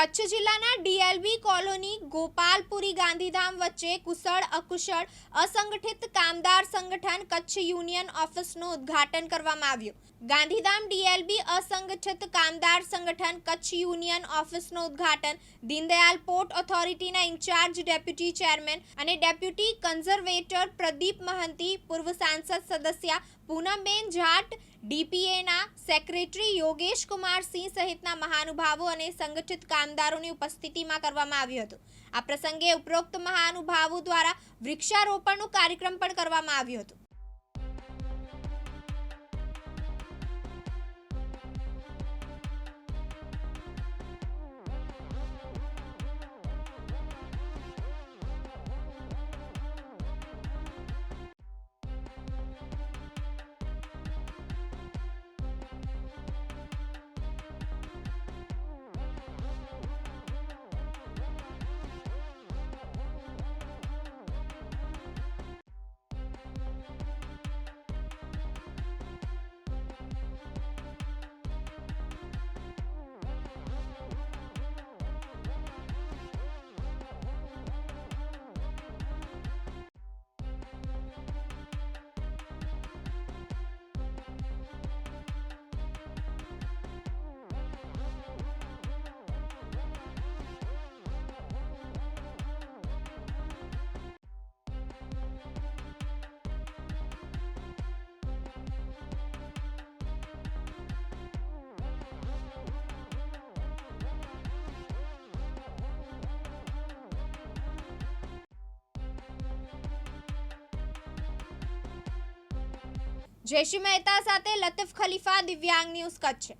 કચ્છ જિલ્લાના ડીએલબી કોલોની ગોપાલપુરી ગાંધીધામ વચ્ચે કુશળ, અકુશળ, અસંગઠિત કામદાર સંગઠન કચ્છ યુનિયન ઓફિસનું ઉદ્ઘાટન કરવામાં આવ્યું. ગાંધીધામ ડીએલબી અસંગઠિત કામદાર સંગઠન કચ્છ યુનિયન ઓફિસનું ઉદ્ઘાટન દીનદયાલ પોર્ટ ઓથોરિટીના ઇન્ચાર્જ ડેપ્યુટી ચેરમેન અને ડેપ્યુટી કન્ઝર્વેટર પ્રદીપ મહંતી, પૂર્વ સાંસદ સદસ્ય પૂનમબેન જાટ, ડીપીએના સેક્રેટરી યોગેશ કુમાર સિંહ સહિતના મહાનુભાવો અને સંગઠિત કામદારોની ઉપસ્થિતિમાં કરવામાં આવ્યું હતું. આ પ્રસંગે ઉપરોક્ત મહાનુભાવો દ્વારા વૃક્ષારોપણનું કાર્યક્રમ પણ કરવામાં આવ્યું હતું. જયશ્રી મહેતા સાથે લતીફ ખલીફા દિવ્યાંગ ન્યૂઝ કચ્છ.